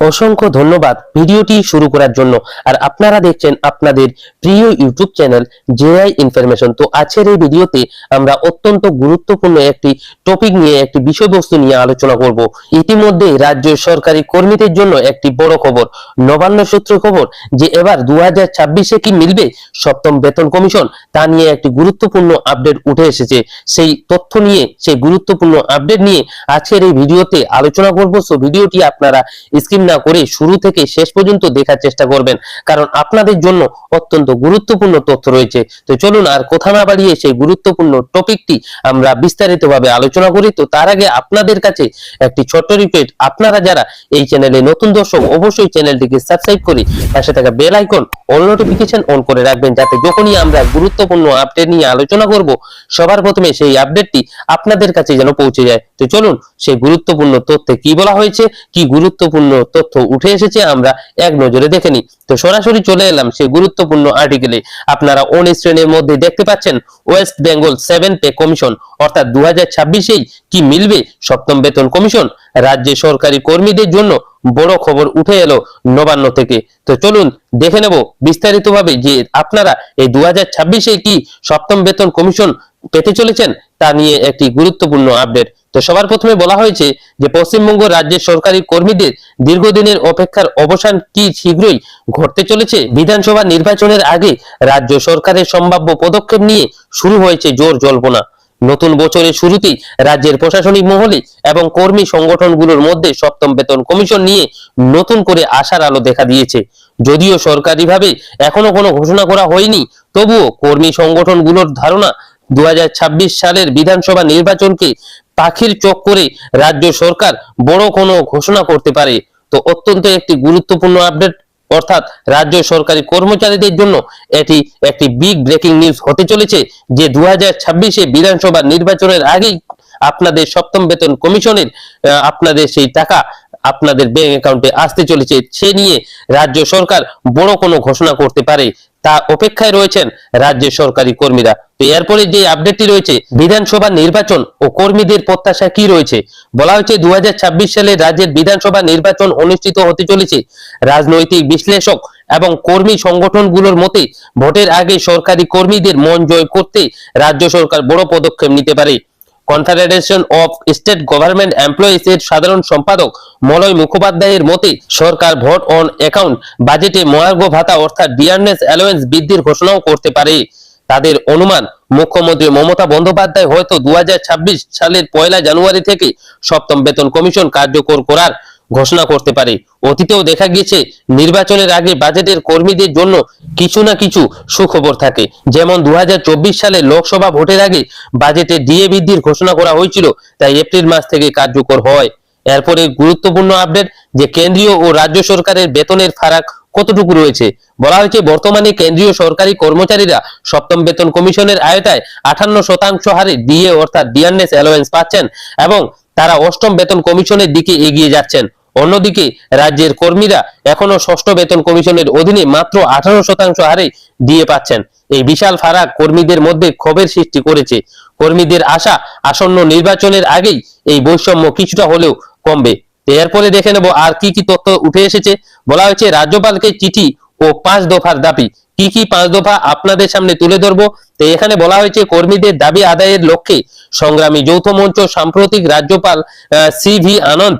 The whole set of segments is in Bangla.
অসংখ্য ধন্যবাদ ভিডিওটি শুরু করার জন্য। আর আপনারা দেখছেন আপনাদের প্রিয় ইউটিউব চ্যানেল জেআই ইনফরমেশন। তো আজকের এই ভিডিওতে আমরা অত্যন্ত গুরুত্বপূর্ণ একটি টপিক নিয়ে, একটি বিষয়বস্তু নিয়ে আলোচনা করব। ইতিমধ্যে রাজ্য সরকারি কর্মীদের জন্য একটি বড় খবর, নবান্ন সূত্র খবর, যে এবার দু হাজার ছাব্বিশে কি মিলবে? সপ্তম বেতন কমিশন, তা নিয়ে একটি গুরুত্বপূর্ণ আপডেট উঠে এসেছে। সেই তথ্য নিয়ে, সেই গুরুত্বপূর্ণ আপডেট নিয়ে আজকের এই ভিডিওতে আলোচনা করব। সো ভিডিওটি আপনারা স্কিপ না করে শুরু থেকে শেষ পর্যন্ত দেখার চেষ্টা করবেন, কারণ আপনাদের জন্য অত্যন্ত গুরুত্বপূর্ণ তথ্য রয়েছে। তো চলুন আর কথা না বাড়িয়ে সেই গুরুত্বপূর্ণ টপিকটি আমরা বিস্তারিতভাবে আলোচনা করি। তো তার আগে আপনাদের কাছে একটি ছোট্ট রিকোয়েস্ট আপনারা যারা এই চ্যানেলে নতুন দর্শক, অবশ্যই চ্যানেলটিকে সাবস্ক্রাইব করে পাশে থাকা bell icon all notification on করে রাখবেন, যাতে যখনই আমরা গুরুত্বপূর্ণ আপডেট নিয়ে আলোচনা করব, সবার প্রথমে সেই আপডেটটি আপনাদের কাছে যেন পৌঁছে যায়। তো চলুন সেই গুরুত্বপূর্ণ তথ্যে কি বলা হয়েছে, কি গুরুত্বপূর্ণ তথ্য উঠে এসেছে আমরা এক নজরে দেখে নিই। তো সরাসরি চলে এলাম সেই গুরুত্বপূর্ণ আর্টিকেলে আপনারা অন স্ক্রিনের মধ্যে দেখতে পাচ্ছেন West Bengal seven pay commission অর্থাৎ দু হাজার কি মিলবে সপ্তম বেতন কমিশন রাজ্যে সরকারি কর্মীদের জন্য বড় খবর উঠে এলো নবান্ন থেকে। তো চলুন দেখে নেব বিস্তারিতভাবে যে আপনারা এই দু হাজার কি সপ্তম বেতন কমিশন পেতে চলেছেন, তা নিয়ে একটি গুরুত্বপূর্ণ আপডেট তো সবার প্রথমে বলা হয়েছে যে পশ্চিমবঙ্গ রাজ্যের সরকারি কর্মীদের দীর্ঘদিনের অপেক্ষার অবসান কি শীঘ্রই ঘটতে চলেছে? বিধানসভা নির্বাচনের আগে রাজ্য সরকারের সম্ভাব্য পদক্ষেপ নিয়ে শুরু হয়েছে জোর জল্পনা। নতুন বছরের শুরুতেই রাজ্যের প্রশাসনিক মহলে এবং কর্মী সংগঠনগুলোর মধ্যে সপ্তম বেতন কমিশন নিয়ে নতুন করে আশার আলো দেখা দিয়েছে। যদিও সরকারিভাবে এখনও কোনো ঘোষণা করা হয়নি, তবুও কর্মী সংগঠনগুলোর ধারণা দুহাজার ছাব্বিশ সালের বিধানসভা নির্বাচনকে পাখির চোখ করে রাজ্য সরকার বড় কোনো ঘোষণা করতে পারে। তো অত্যন্ত একটি গুরুত্বপূর্ণ আপডেট অর্থাৎ রাজ্য সরকারি কর্মচারীদের জন্য এটি একটি বিগ ব্রেকিং নিউজ হতে চলেছে, যে দু হাজার বিধানসভা নির্বাচনের আগেই আপনাদের সপ্তম বেতন কমিশনের আপনাদের সেই টাকা আপনাদের ব্যাংক অ্যাকাউন্টে আসতে চলেছে। সে নিয়ে রাজ্য সরকার বড় কোনো ঘোষণা করতে পারে। তা অপেক্ষায় রয়েছেন রাজ্যের সরকারি কর্মীরা। তো এরপরে যে আপডেটটি রয়েছে, বিধানসভা নির্বাচন ও কর্মীদের প্রত্যাশা কি রয়েছে? বলা হয়েছে দু হাজার ছাব্বিশ সালে রাজ্যের বিধানসভা নির্বাচন অনুষ্ঠিত হতে চলেছে। রাজনৈতিক বিশ্লেষক এবং কর্মী সংগঠনগুলোর মতে, ভোটের আগে সরকারি কর্মীদের মন জয় করতে রাজ্য সরকার বড় পদক্ষেপ নিতে পারে। Confederation of state government employees এর সাধারণ সম্পাদক মলয় মুখোপাধ্যায়ের মতে, সরকার ভোট অন অ্যাকাউন্ট বাজেটে মহার্ঘ ভাতা অর্থাৎ ডিয়ারনেস অ্যালোয়েন্স বৃদ্ধির ঘোষণাও করতে পারে। তাদের অনুমান, মুখ্যমন্ত্রী মমতা বন্দ্যোপাধ্যায় হয়তো দু হাজার ছাব্বিশ সালের পয়লা জানুয়ারি থেকে সপ্তম বেতন কমিশন কার্যকর করার ঘোষণা করতে পারে। অতীতেও দেখা গিয়েছে, নির্বাচনের আগে বাজেটের কর্মীদের জন্য কিছু না কিছু সুখবর থাকে। যেমন দুহাজার চব্বিশ সালে লোকসভা ভোটের আগে বাজেটে ডিএ বৃদ্ধির ঘোষণা করা হয়েছিল, তাই এপ্রিল মাস থেকে কার্যকর হয়। এরপরে গুরুত্বপূর্ণ আপডেট যে কেন্দ্রীয় ও রাজ্য সরকারের বেতনের ফারাক কতটুকু রয়েছে? বলা হয়েছে, বর্তমানে কেন্দ্রীয় সরকারি কর্মচারীরা সপ্তম বেতন কমিশনের আয়তায় আঠান্ন শতাংশ হারে ডিএ অর্থাৎ ডিয়ারনেস অ্যালোয়েন্স পাচ্ছেন এবং তারা অষ্টম বেতন কমিশনের দিকে এগিয়ে যাচ্ছেন। অন্যদিকে রাজ্যের কর্মীরা এখনও ষষ্ঠ বেতন কমিশনের অধীনে মাত্র আঠারো শতাংশ হারে দিয়ে পাচ্ছেন। এই বিশাল ফারাক কর্মীদের মধ্যে ক্ষোভের সৃষ্টি করেছে। কর্মীদের আশা আসন্ন নির্বাচনের আগেই এই বৈষম্য কিছুটা হলেও কমবে। এরপরে দেখে নেব আর কি কি তথ্য উঠে এসেছে। বলা হয়েছে, রাজ্যপালকে চিঠি ও পাঁচ দফার দাবি। কি কি পাঁচ দফা আপনাদের সামনে তুলে ধরবো? তো এখানে বলা হয়েছে, কর্মীদের দাবি আদায়ের লক্ষ্যে সংগ্রামী যৌথ মঞ্চ সাম্প্রতিক রাজ্যপাল সি ভি আনন্দ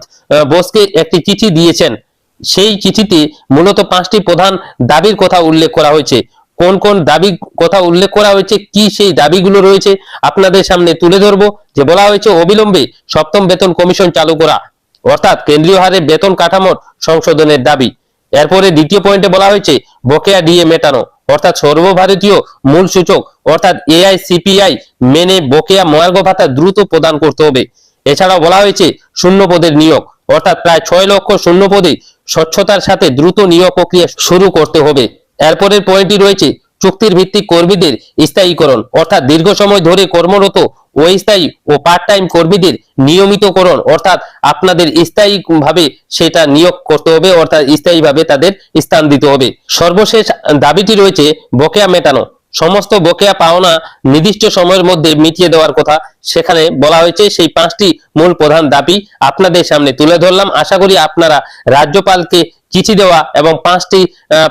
বোসকে একটি চিঠি দিয়েছেন। সেই চিঠিতে মূলত পাঁচটি প্রধান দাবির কথা উল্লেখ করা হয়েছে। কোন কোন দাবি কথা উল্লেখ করা হয়েছে? কি সেই দাবিগুলো রয়েছে? আপনাদের সামনে তুলে ধরবো। যে বলা হয়েছে, অবিলম্বে সপ্তম বেতন কমিশন চালু করা। অর্থাৎ কেন্দ্রীয় হারে বেতন কাঠামোর সংশোধনের দাবি। এরপরে দ্বিতীয় পয়েন্টে বলা হয়েছে, বকেয়া ডিএ মেটানো, অর্থাৎ সর্বভারতীয় মূল সূচক, অর্থাৎ এআই, সিপিআই মেনে বকেয়া মহার্ঘ ভাতা দ্রুত প্রদান করতে হবে। এছাড়াও বলা হয়েছে, শূন্য পদের নিয়োগ, অর্থাৎ প্রায় ছয় লক্ষ শূন্য পদে স্বচ্ছতার সাথে দ্রুত নিয়োগ প্রক্রিয়া শুরু করতে হবে। এরপরের পয়েন্টটি রয়েছে, চুক্তির ভিত্তিক কর্মীদের স্থায়ীকরণ, অর্থাৎ দীর্ঘ সময় ধরে কর্মরত অস্থায়ী ও পার্ট টাইম কর্মীদের নিয়মিতকরণ, অর্থাৎ আপনাদের স্থায়ী ভাবে সেটা নিয়োগ করতে হবে, অর্থাৎ স্থায়ীভাবে তাদের স্থান দিতে হবে। সর্বশেষ দাবিটি রয়েছে বকেয়া মেটানো। সমস্ত বকেয়া পাওনা নির্দিষ্ট সময়ের মধ্যে মিটিয়ে দেওয়ার কথা সেখানে বলা হয়েছে। সেই পাঁচটি মূল প্রধান দাবি আপনাদের সামনে তুলে ধরলাম। আশা করি আপনারা রাজ্যপালকে চিঠি দেওয়া এবং পাঁচটি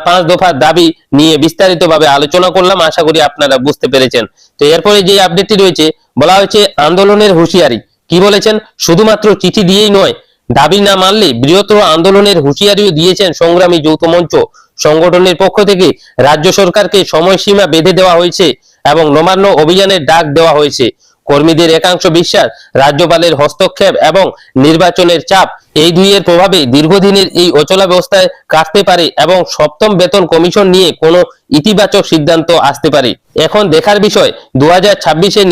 পাঁচ দফার দাবি নিয়ে বিস্তারিতভাবে আলোচনা করলাম, আশা করি আপনারা বুঝতে পেরেছেন। তো এরপরে যে আপডেটটি রয়েছে, বলা হয়েছে আন্দোলনের হুঁশিয়ারি। কি বলেছেন? শুধুমাত্র চিঠি দিয়েই নয়, দাবি না মানলে বৃহত্তর আন্দোলনের হুঁশিয়ারিও দিয়েছেন সংগ্রামী যৌথ মঞ্চ। সংগঠনের পক্ষ থেকে রাজ্য সরকারকে সময়সীমা বেঁধে দেওয়া হয়েছে এবং নবান্ন অভিযানের ডাক দেওয়া হয়েছে। কর্মীদের একাংশ বিশ্বাস, রাজ্যপালের হস্তক্ষেপ এবং নির্বাচনের চাপ, এই দুইয়ের প্রভাবে দীর্ঘদিনের এই অচলা ব্যবস্থায় কাটতে পারে এবং সপ্তম বেতন কমিশন নিয়ে কোনো ইতিবাচক সিদ্ধান্ত আসতে পারে। এখন দেখার বিষয় দু হাজার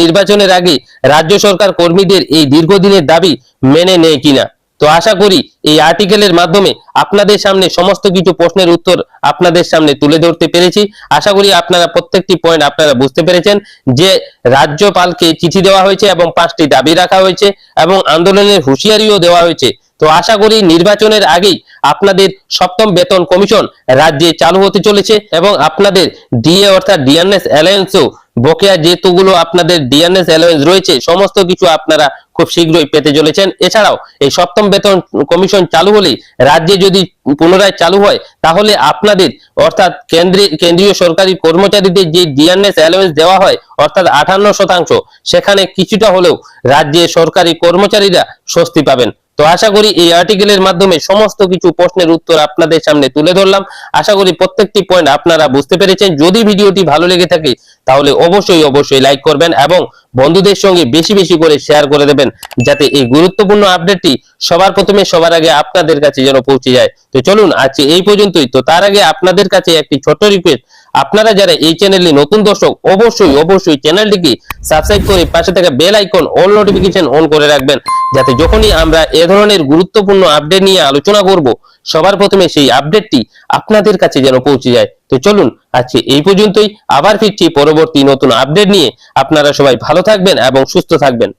নির্বাচনের আগে রাজ্য সরকার কর্মীদের এই দীর্ঘদিনের দাবি মেনে নেয় কিনা। তো আশা করি এই আর্টিকেলের মাধ্যমে আপনাদের সামনে সমস্ত কিছু প্রশ্নের উত্তর আপনাদের সামনে তুলে ধরতে পেরেছি। আশা করি আপনারা প্রত্যেকটি পয়েন্ট আপনারা বুঝতে পেরেছেন যে রাজ্যপালকে চিঠি দেওয়া হয়েছে এবং পাঁচটি দাবি রাখা হয়েছে এবং আন্দোলনের হুঁশিয়ারিও দেওয়া হয়েছে। তো আশা করি নির্বাচনের আগেই আপনাদের সপ্তম বেতন কমিশন রাজ্যে চালু হতে চলেছে এবং আপনাদের ডিএ অর্থাৎ ডিএনএস অ্যালায়েন্সও বকেয়া যেহেতুগুলো আপনাদের ডিএনএস অ্যালায়েন্স রয়েছে, সমস্ত কিছু আপনারা খুব শীঘ্রই পেতে চলেছেন। এছাড়াও এই সপ্তম বেতন কমিশন চালু হলে রাজ্যে যদি পুনরায় চালু হয়, তাহলে আপনাদের অর্থাৎ কেন্দ্রীয় কেন্দ্রীয় সরকারি কর্মচারীদের যে ডিএনএস অ্যালায়েন্স দেওয়া হয়, অর্থাৎ আঠান্ন শতাংশ, সেখানে কিছুটা হলেও রাজ্যে সরকারি কর্মচারীরা স্বস্তি পাবেন। তো আশা করি এই আর্টিকেলের মাধ্যমে সমস্ত কিছু প্রশ্নের উত্তর আপনাদের সামনে তুলে ধরলাম। আশা করি প্রত্যেকটি পয়েন্ট আপনারা বুঝতে পেরেছেন। যদি ভিডিওটি ভালো লেগে থাকে, তাহলে অবশ্যই অবশ্যই লাইক করবেন এবং বন্ধুদের সঙ্গে বেশি বেশি করে শেয়ার করে দেবেন, যাতে এই গুরুত্বপূর্ণ আপডেটটি সবার প্রথমে, সবার আগে আপনাদের কাছে যেন পৌঁছে যায়। তো চলুন আজকে এই পর্যন্তই। তো তার আগে আপনাদের কাছে একটি ছোট্ট রিকোয়েস্ট আপনারা যারা এই চ্যানেলে নতুন দর্শক, অবশ্যই অবশ্যই চ্যানেলটিকে সাবস্ক্রাইব করে পাশে থাকা bell icon all notification on করে রাখবেন। যাতে যখনই আমরা এ ধরনের গুরুত্বপূর্ণ আপডেট নিয়ে আলোচনা করব, সবার প্রথমে সেই আপডেটটি আপনাদের কাছে যেন পৌঁছে যায়। তো চলুন, আজকে এই পর্যন্তই। আবার ফিরছি পরবর্তী নতুন আপডেট নিয়ে। আপনারা সবাই ভালো থাকবেন এবং সুস্থ থাকবেন।